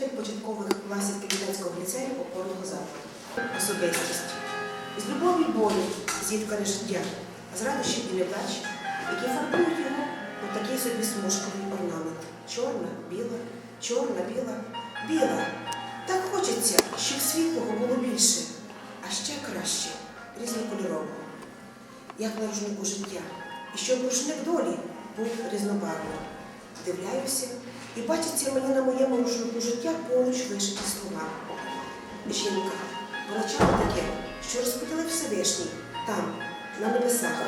вчитель початкових класів Капітанського ліцею опорного закладу. Особистість. З любові болі зіткане життя, а з радощів і невдач, які формують його у такий собі смужковий орнамент. Чорна, біла, чорна, біла, біла. Так хочеться, щоб світлого було більше, а ще краще різнокольорового, як на рушнику життя, і щоб рушник долі був різнобарвним. Дивляюся, і бачиться мені на моєму рушнику життя поруч вишиті слова. Жінка, начало таке, що розподілив Всевишній там, на небесах.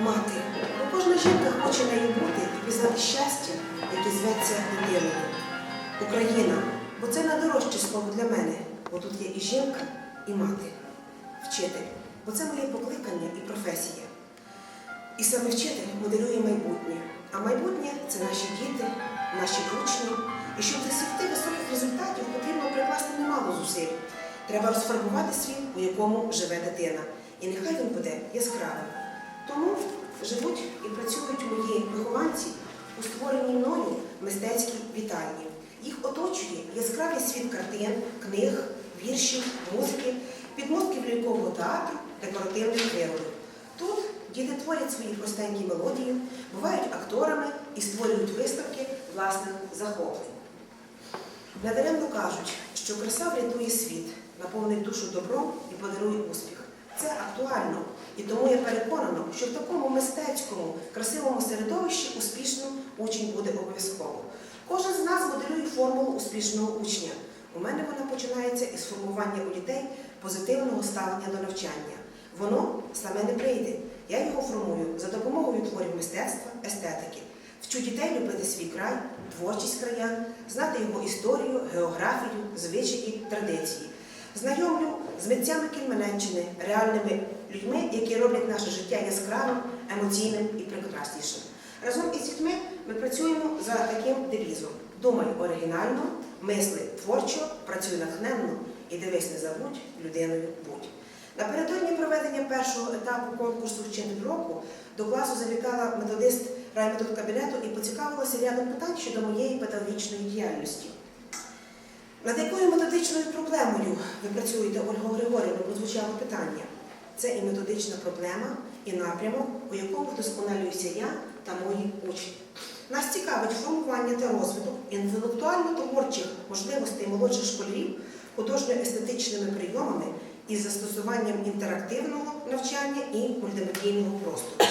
Мати, бо кожна жінка хоче нею бути і пізнати щастя, яке зветься дитиною. Україна, бо це найдорожче слово для мене, бо тут є і жінка, і мати, вчитель, бо це моє покликання і професія. І саме вчитель моделює майбутнє. А майбутнє це наші діти, наші учні. І щоб досягти високих результатів, потрібно прикласти немало зусиль. Треба розфарбувати світ, у якому живе дитина. І нехай він буде яскравим. Тому живуть і працюють мої вихованці у створеній мною мистецькій вітальні. Їх оточує яскравий світ картин, книг, віршів, музики, підмостків лялькового театру, декоративних виробів. Діти творять свої простенькі мелодії, бувають акторами і створюють виставки власних захоплень. Недаремно кажуть, що краса врятує світ, наповнить душу добром і подарує успіх. Це актуально, і тому я переконана, що в такому мистецькому, красивому середовищі успішним учень буде обов'язково. Кожен з нас моделює формулу успішного учня. У мене вона починається із формування у дітей позитивного ставлення до навчання. Воно саме не прийде. Я його формую за допомогою творів мистецтва, естетики. Вчу дітей любити свій край, творчість краян, знати його історію, географію, звичаї, традиції. Знайомлю з митцями Кільменеччини, реальними людьми, які роблять наше життя яскравим, емоційним і прекраснішим. Разом із дітьми ми працюємо за таким девізом: думай оригінально, мисли творчо, працюй натхненно і дивись не забудь, людиною будь. Напередодні проведення першого етапу конкурсу Вчитель року до класу завітала методист райметод кабінету і поцікавилася рядом питань щодо моєї педагогічної діяльності. Над якою методичною проблемою ви працюєте, Ольга Григорівна, прозвучало питання. Це і методична проблема, і напрямок, у якому вдосконалююся я та мої учні. Нас цікавить формування та розвиток інтелектуально-творчих можливостей молодших школярів художньо-естетичними прийомами із застосуванням інтерактивного навчання і мультимедійного простору.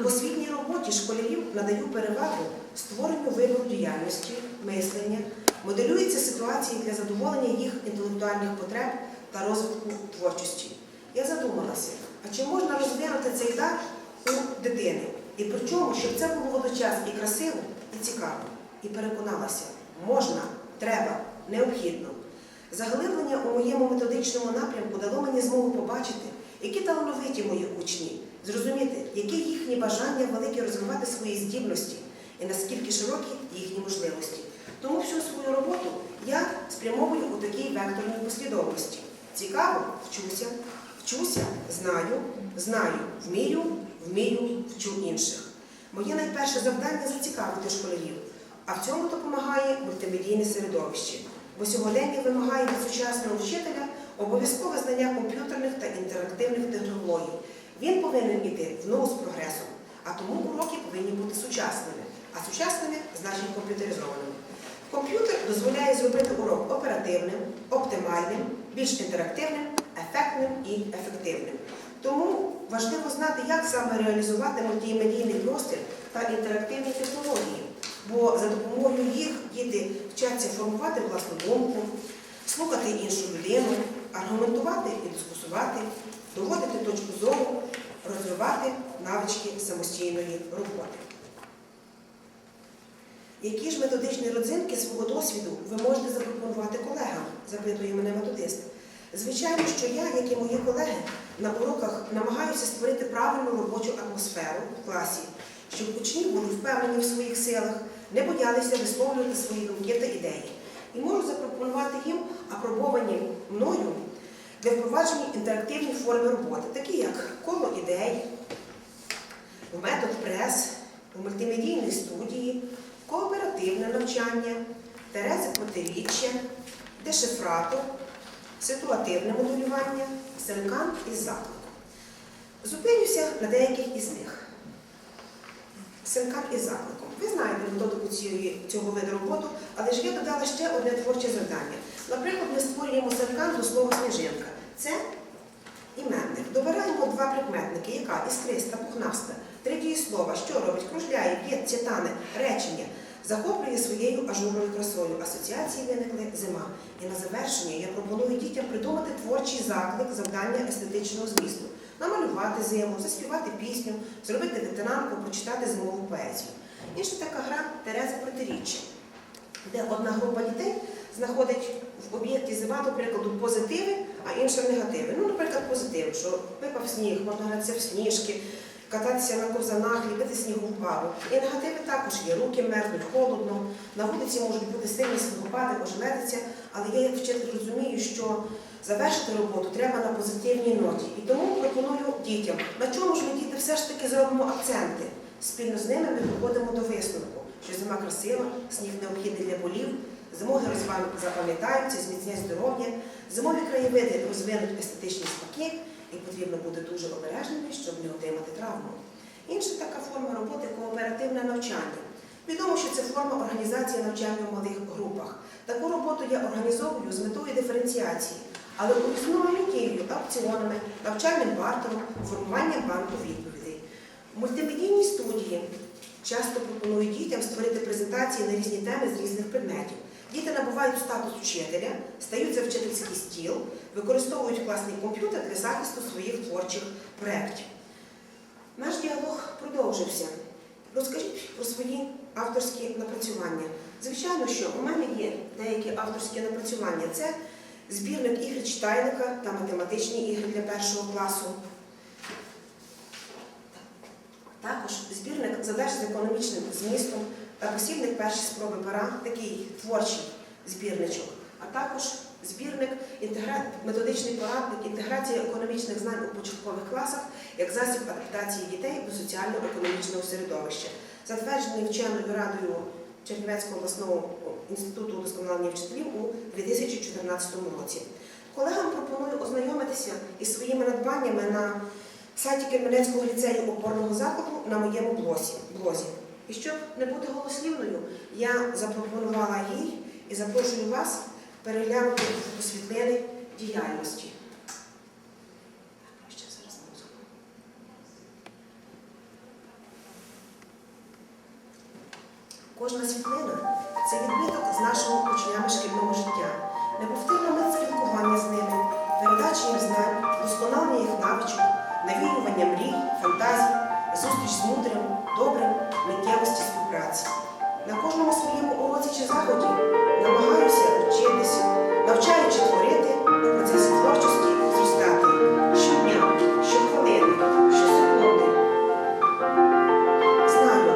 В освітній роботі школярів надаю перевагу створенню вибору діяльності, мислення, моделюються ситуації для задоволення їх інтелектуальних потреб та розвитку творчості. Я задумалася, а чи можна розвинути цей дар у дитини? І причому, щоб це було водночас і красиво, і цікаво. І переконалася, можна, треба, необхідно. Заглиблення у моєму методичному напрямку дало мені змогу побачити, які талановиті мої учні, зрозуміти, які їхні бажання великі розвивати свої здібності і наскільки широкі їхні можливості. Тому всю свою роботу я спрямовую у такій векторній послідовності. Цікаво, вчуся, вчуся, знаю, знаю, вмію, вмію, вчу інших. Моє найперше завдання зацікавити школярів, а в цьому допомагає мультимедійне середовище. Бо сьогодення вимагає від сучасного вчителя обов'язкове знання комп'ютерних та інтерактивних технологій. Він повинен іти в ногу з прогресом, а тому уроки повинні бути сучасними, а сучасними значить комп'ютеризованими. Комп'ютер дозволяє зробити урок оперативним, оптимальним, більш інтерактивним, ефектним і ефективним. Тому важливо знати, як саме реалізувати мультимедійний простір та інтерактивні технології, бо за допомогою їх діти вчаться формувати власну думку, слухати іншу людину, аргументувати і дискусувати, доводити точку зору, розвивати навички самостійної роботи. Які ж методичні родзинки свого досвіду ви можете запропонувати колегам? запитує мене методист. Звичайно, що я, як і мої колеги, на уроках намагаюся створити правильну робочу атмосферу в класі, щоб учні були впевнені в своїх силах, не боялися висловлювати свої думки та ідеї. І можу запропонувати їм апробовані мною для впровадження інтерактивні форми роботи, такі як коло ідей, метод прес, у мультимедійній студії, кооперативне навчання, терези протиріччя, дешифратор, ситуативне моделювання, синкан із закликом. Зупинюся на деяких із них. Синкан із закликом. Ви знаєте методику цього виду роботи, але ж я додала ще одне творче завдання. Наприклад, ми створюємо синкан до слова сніжинка. Це іменник. Добираємо два прикметники, яка іскриста, пухнаста, три дієслова, що робить, кружляє, б'ється, тане, речення, захоплює своєю ажурною красою. Асоціації виникли зима. І на завершення я пропоную дітям придумати творчий заклик завдання естетичного змісту. Намалювати зиму, заспівати пісню, зробити ветенанку, прочитати зимову поезію. Інша така гра Тереза протиріччя, де одна група дітей знаходить в об'єкті зима, до прикладу, позитиви, а інша негативи. Ну, наприклад, позитиви, що випав сніг, можна гратися в сніжки, кататися на ковзанах, ліпити снігову пару. І негативи також є. Руки мерзнуть, холодно, на вулиці можуть бути сильні снігопади, ожеледиця, але я як вчитель розумію, що завершити роботу треба на позитивній ноті. І тому пропоную дітям, на чому ж ми діти все ж таки зробимо акценти. Спільно з ними ми доходимо до висновку, що зима красива, сніг необхідний для болів, зимові розваги запам'ятаються, зміцнять здоров'я, зимові краєвиди розвинуть естетичні смаки, і потрібно бути дуже обережними, щоб не отримати травму. Інша така форма роботи кооперативне навчання. Відомо, що це форма організації навчання в малих групах. Таку роботу я організовую з метою диференціації, але урізноманітнюю аукціонами, навчальним бартером, формуванням банку відповідей. В мультимедійній студії часто пропоную дітям створити презентації на різні теми з різних предметів. Діти набувають статус вчителя, стають за вчительський стіл, використовують класний комп'ютер для захисту своїх творчих проєктів. Наш діалог продовжився. Розкажіть про свої авторські напрацювання. Звичайно, що у мене є деякі авторські напрацювання. Це збірник ігри читайлика та математичні ігри для першого класу. Також збірник задач з економічним змістом та посібник перші спроби пера, такий творчий збірничок, а також збірник методичний порадник інтеграція економічних знань у початкових класах як засіб адаптації дітей до соціально-економічного середовища, затверджений вченою радою Чернівецького обласного інституту удосконалення вчителів у 2014 році. Колегам пропоную ознайомитися із своїми надбаннями на сайті Кременецького ліцею опорного закладу на моєму блозі. І щоб не бути голослівною, я запропонувала їй і запрошую вас переглянути світлини діяльності. Так, ще зараз музику. Кожна світлина це відбиток з нашого учнями шкільного життя, неповторна мить спілкування з ними, передача їм знань, досконалення їх навичок, навіювання мрій, фантазій, зустріч з мудрим, добрим, миттєвості співпраці. На кожному своєму уроці чи заході намагаюся вчитися, навчаючи творити у процесі творчості зростати щодня, щохвилини, щосекунди. Знаю,